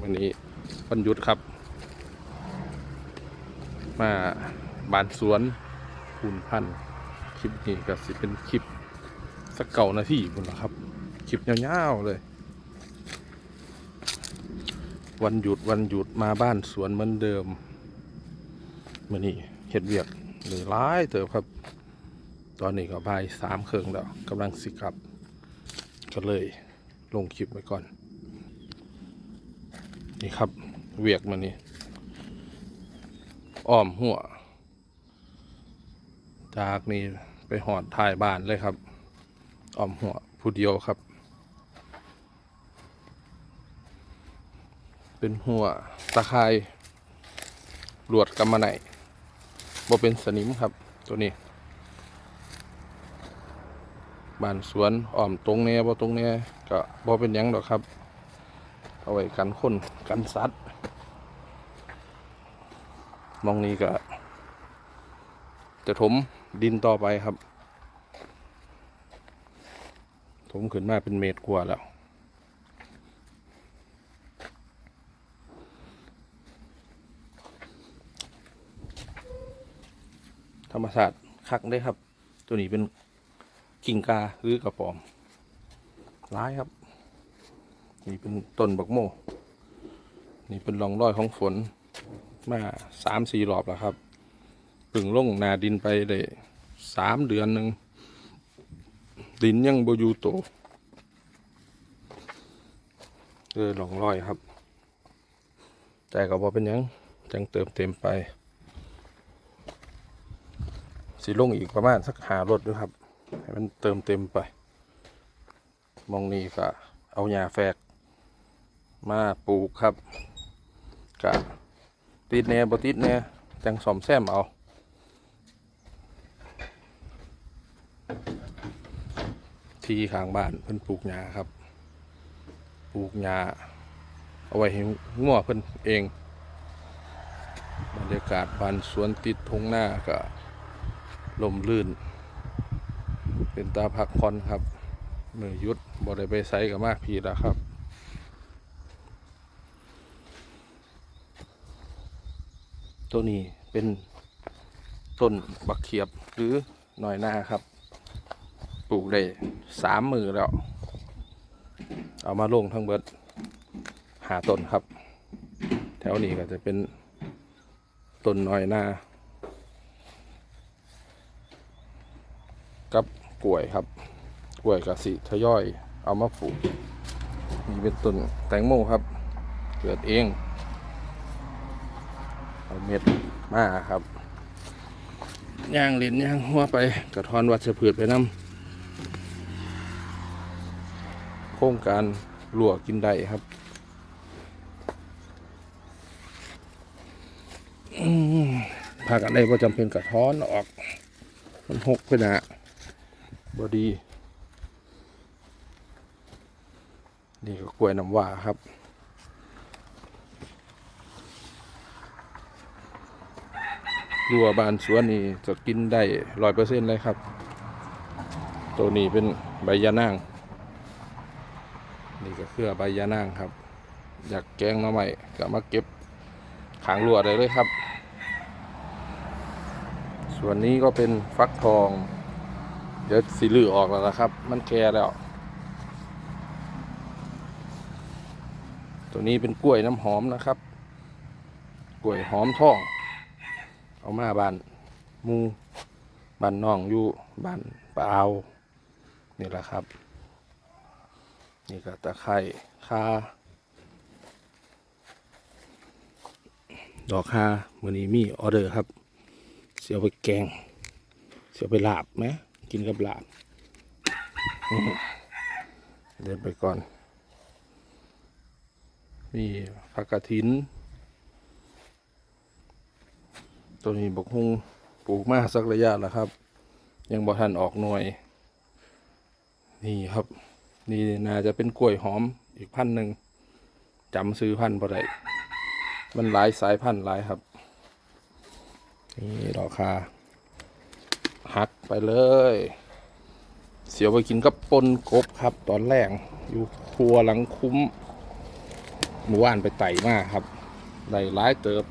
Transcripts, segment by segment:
วันนี้วันหยุดครับ มาบานสวนคูนพันธ์คลิปนี้ก็สิเป็นคลิปสักเก่านาทีบุญละครับ คลิปยาวๆเลย วันหยุดวันหยุดมาบ้านสวนเหมือนเดิมมื่อนี้เห็ดเวียกเลยร้ายเติบครับ ตอนนี้ก็บ่ายสามเครื่องแล้วกำลังสิกลับ ก็เลยลงคลิปไว้ก่อน นี่ครับ เวียกมานี่อ้อมหัว จากนี่ไปหอดท้ายบ้านเลยครับอ้อมหัวผู้เดียวครับ เป็นหัวตะไคร่หลวดกำมะไหนบ่เป็นสนิมครับ ตัวนี้บ้านสวนอ้อมตรงแน่บ่ตรงแน่ก็บ่เป็นยังดอกครับ เอาไว้กันคนกันสัตว์มองนี้ก็ จะถมดินต่อไปครับ ถมขึ้นมาเป็นเมตรกว่าแล้วธรรมศาสตร์คักได้ครับ ตัวนี้เป็นกิ่งกาหรือกระป๋อมร้ายครับ นี่เป็นต้นบักโมนี่เป็นร่องรอยของฝนมาสามสี่รอบแล้วครับพึ่งลงนาดินไปได้สามเดือนหนึ่งดินยังบอยู่โตเออรองรอยครับ แต่ก็บอเป็นยังจังเติมเต็มไป สีลงอีกประมาณสักหารถด้วยครับ ให้มันเติมเต็มไป มองนี่ก็เอาหญ้าแฝก มาปลูกครับกะติดแน่บ่ติดแน่จังสอมแซมเอาที่ข้างบ้านเพิ่นปลูกหญ้าครับ ปลูกหญ้าเอาไว้ให้งัวเพิ่นเองบรรยากาศบ้านสวนติดทงหน้าก็ลมลื่น เป็นตาพักผ่อนครับมือยุดบ่ได้ไปไสกับมากพีแล้วครับ ตัวนี้เป็นต้นบักเขียบหรือหน่อยหน้าครับ ปลูกได้สามมือแล้ว เอามาลงทั้งเบิดหาต้นครับ แถวนี้ก็จะเป็นต้นหน่อยหน้ากับกล้วยครับ กล้วยกับสิทยอย เอามาปลูกนี่เป็นต้นแตงโมครับ เกิดเอง เอาเม็ดมาครับย่างลิ้นย่างหัวไปกระทอนวัชพืชไปน้ำโครงการหลัวกินได้ครับอืมพากันได้ประจำเป็นกระท้อนออก มันหกไปหนะบอดี นี่ก็กล้วยน้ำว้าครับ รัวบานสวนนี่จะกินได้ร้อยเปอร์เซ็นต์เลยครับ ตัวนี้เป็นใบยานาง นี่ก็เครือใบยานางครับ อยากแกงมาใหม่ก็มาเก็บขางรัวได้เลยครับ ส่วนนี้ก็เป็นฟักทอง เดี๋ยวสีลือออกแล้วนะครับ มันแก่แล้ว ตัวนี้เป็นกล้วยน้ำหอมนะครับกล้วยหอมทอง เอามาบ้านมูบ้านน้องอยู่บ้านปะเอานี่แหละครับ นี่ก็ตะไคร่ค่าดอกคามือนี้มีออเดอร์ครับ เสียไปแกง เสียไปลาบไหมกินกับลาบ เดินไปก่อน มีผักกระถิน ตัวนี้บกฮุงปลูกมาสักระยะแล้วครับ ยังบ่ทันออกหน่วย นี่ครับ นี่น่าจะเป็นกล้วยหอมอีกพันหนึ่งจำซื้อพันธุ์บ่ได้มันหลายสายพันธุ์หลายครับ นี่ดอกคาหักไปเลย เสียวไปกินกับปนกบครับ ตอนแรกอยู่ครัวหลังคุ้มหมู่ว่านไปไต่มากครับได้หลายเติบ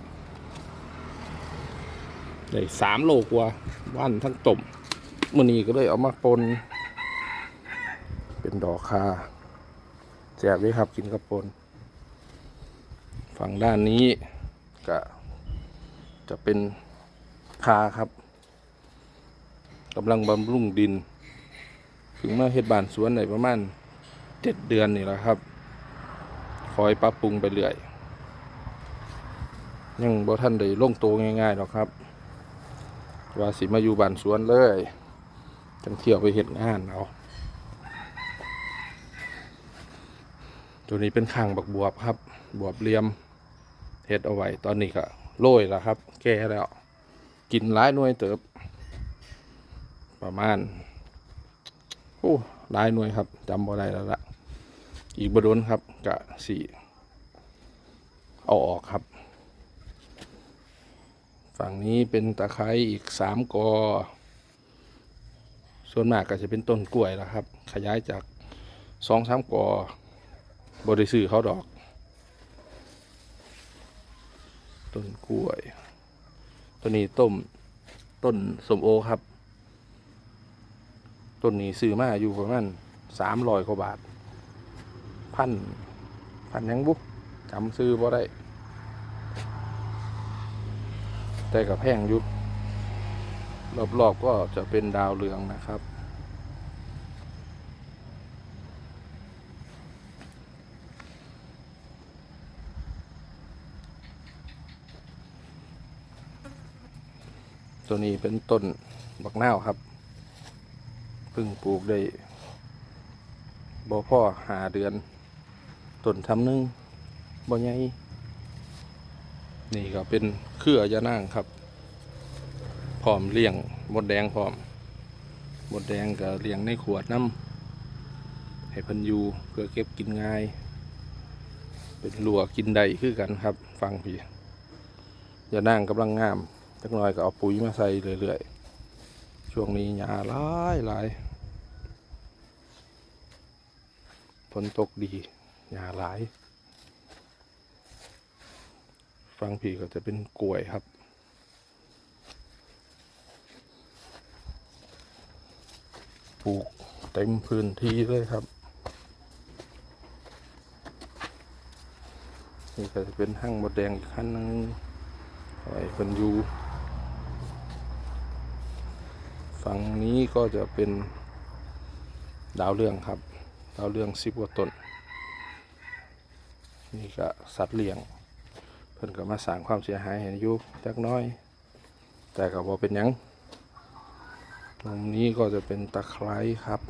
ได้สามโลกว่าว่านทั้งต้มมื่อนี้ก็เลยเอามาปน เป็นดอกคาแจบด้วยครับกินกับปน ฝั่งด้านนี้ก็จะเป็นคาครับกำลังบำรุงดิน ถึงมาเฮ็ดบานสวนในประมาณเจ็ดเดือนนี่แหละครับ คอยปรับปรุงไปเรื่อย ยังบ่ท่านได้ลงโตวง่ายๆหรอกครับ ว่าสิมาอยู่บ้านสวนเลยจังเที่ยวไปเห็ดงานเอาตัวนี้เป็นข้างบักบวบครับ บวบเลียมเห็ดเอาไว้ตอนนี้ก็โรยแล้วครับ แก่แล้ว กินหลายหน่วยเติบ ประมาณโอ้หลายหน่วยครับจำบ่ได้แล้วละอีกบดนครับกะสี่เอาออกครับ ฝั่งนี้เป็นตะไคร้อีกสามกอ ส่วนมากก็จะเป็นต้นกล้วยแล้วครับ ขยายจากสองสามกอบริสื่อเขาดอก ต้นกล้วย ตัวนี้ต้มต้นสมโอครับ ต้นนี้ซื้อมาอยู่ประมาณสามร้อยกว่าบาท พันพันยังบุ๊จำซื้อบ่ได้ แต่กับแพงอยุบรอบๆก็จะเป็นดาวเรืองนะครับ ตัวนี้เป็นต้นบักนาวครับเพิ่งปลูกได้บ่พ่อหาเดือนต้นทำนึงบ่ใหญ่นี่ก็เป็น เครือยะนางครับพร้อมเลี้ยงมดแดงพร้อมมดแดงก็เลี้ยงในขวดน้ำให้พันอยูเพื่อเก็บกินง่าย เป็นลัวกินได้คือกันครับ ฟังพี่ยะนางกำลังงามจักหน่อยก็เอาปุ๋ยมาใส่เรื่อยๆช่วงนี้หญ้าหลายหลายฝนตกดีหญ้าหลาย ฟังพี่ก็จะเป็นกล้วยครับ ปลูกเต็มพื้นที่เลยครับ นี่ก็จะเป็นห้างมดแดงอีกขั้นหนึงไว้เป็นอยูฝั่งนี้ก็จะเป็นดาวเรืองครับ ดาวเรืองสิบกว่าต้นนี่ก็สัตว์เลี้ยง พิ่นก็มาสร้างความเสียหายให้อยู่จักน้อย แต่ก็บ่เป็นหยังตรงนี้ก็จะเป็นตะไคร้ครับ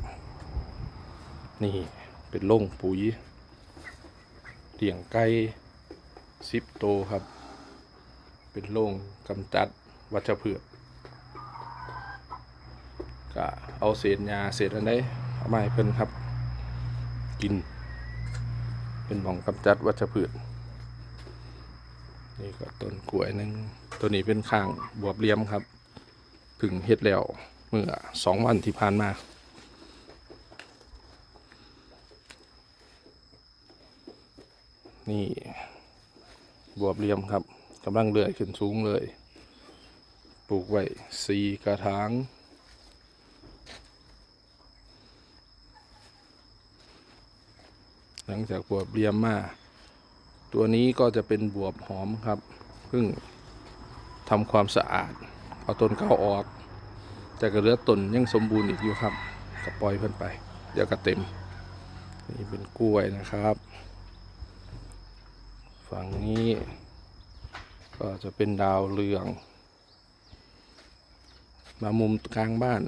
นี่เป็นโล่งปุ๋ยเลี้ยงไก่สิบโตครับ เป็นโล่งกำจัดวัชพืชก็เอาเศษหญ้าเศษอันใดเอามาให้เพิ่นครับ กิน เป็นหมองกำจัดวัชพืช นี่ก็ต้นกล้วยหนึ่งตัวนี้เป็นข้างบวบเลียมครับผึ่งเฮ็ดแล้วเมื่อสองวันที่ผ่านมานี่บวบเหลียมครับกำลังเลื่อยขึ้นสูงเลย ปลูกไว้สี่กระถางหลังจากบวบเหลียมมา ตัวนี้ก็จะเป็นบวบหอมครับเพิ่งทำความสะอาด เอาต้นเก่าออก แต่ก็เหลือต้นยังสมบูรณ์อีกอยู่ครับก็ปล่อยเพิ่นไป เดี๋ยวก็เต็ม นี่เป็นกล้วยนะครับ ฝั่งนี้ก็จะเป็นดาวเรือง มามุมกลางบ้าน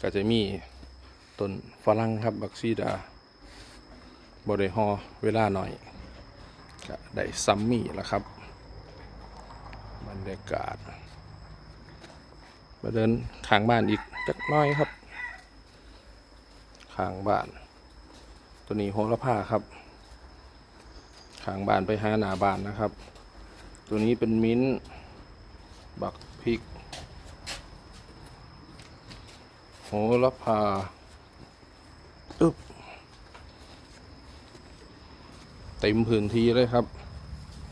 ก็จะมีต้นฝรั่งครับบักซีดา บริหอเวลาหน่อยก็ได้ซัมมี่แล้วครับบรรยากาศมาเดินข้างบ้านอีกจักน้อยครับข้างบ้าน ตัวนี้โหระพาครับข้างบ้านไปหาหน้าบ้านนะครับ ตัวนี้เป็นมิ้นท์บักพริกโหระพาอึบ เต็มพื้นที่เลยครับ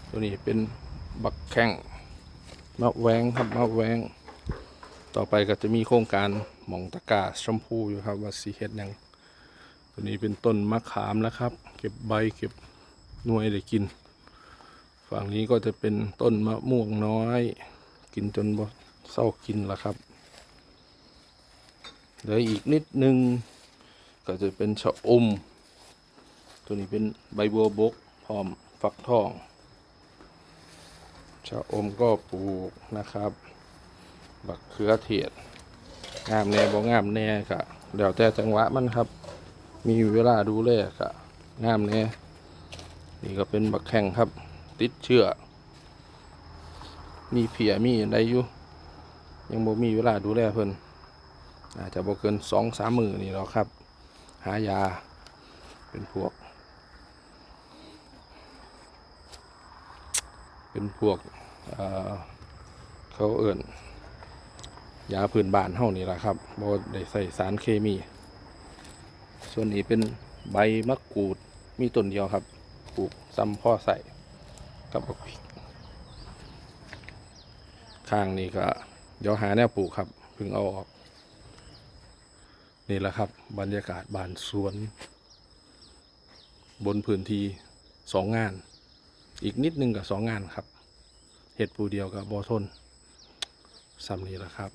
ตัวนี้เป็นบักแข้งมะแวงครับมะแวง ต่อไปก็จะมีโครงการหมองตะกาชมพูอยู่ครับว่าสีเฮ็ดยังตัวนี้เป็นต้นมะขามแล้วครับ เก็บใบเก็บหน่วยได้กิน ฝั่งนี้ก็จะเป็นต้นมะม่วงน้อย กินจนบ่เศร้ากินแล้วครับเหลืออีกนิดนึงก็จะเป็นชะอม ตัวนี้เป็นใบบัวบกพร้อมฟักทองชะอมก็ปลูกนะครับ บักเขือเทศงามแน่บ่งามแน่ก็เดี๋ยวแต่จังหวะมันครับ มีเวลาดูแลก็งามแน่นี่ก็เป็นบักแข่งครับ ติดเชื้อมีเพียมีอะไรอยู่ยังบ่มีเวลาดูแลเพิ่นอาจจะบ่เกินสองสามมือนี่หรอกครับ หายาเป็นพวก เป็นพวกเเขาเอิ่นยาพื้นบ้านเฮานี่แหละครับบ่ได้ใส่สารเคมี ส่วนนี้เป็นใบมะกรูดมีต้นเดียวครับปลูกซ้ำพ่อใส่กับบักพริกข้างนี้ก็เดี๋ยวหาแนวปลูกครับเพิ่งเอาออก นี่แหละครับ บรรยากาศบานสวน บนพื้นที่สองงาน อีกนิดนึงกับสองงานครับเห็ดปูเดียวกับบอทนซ้ำนี้แหละครับ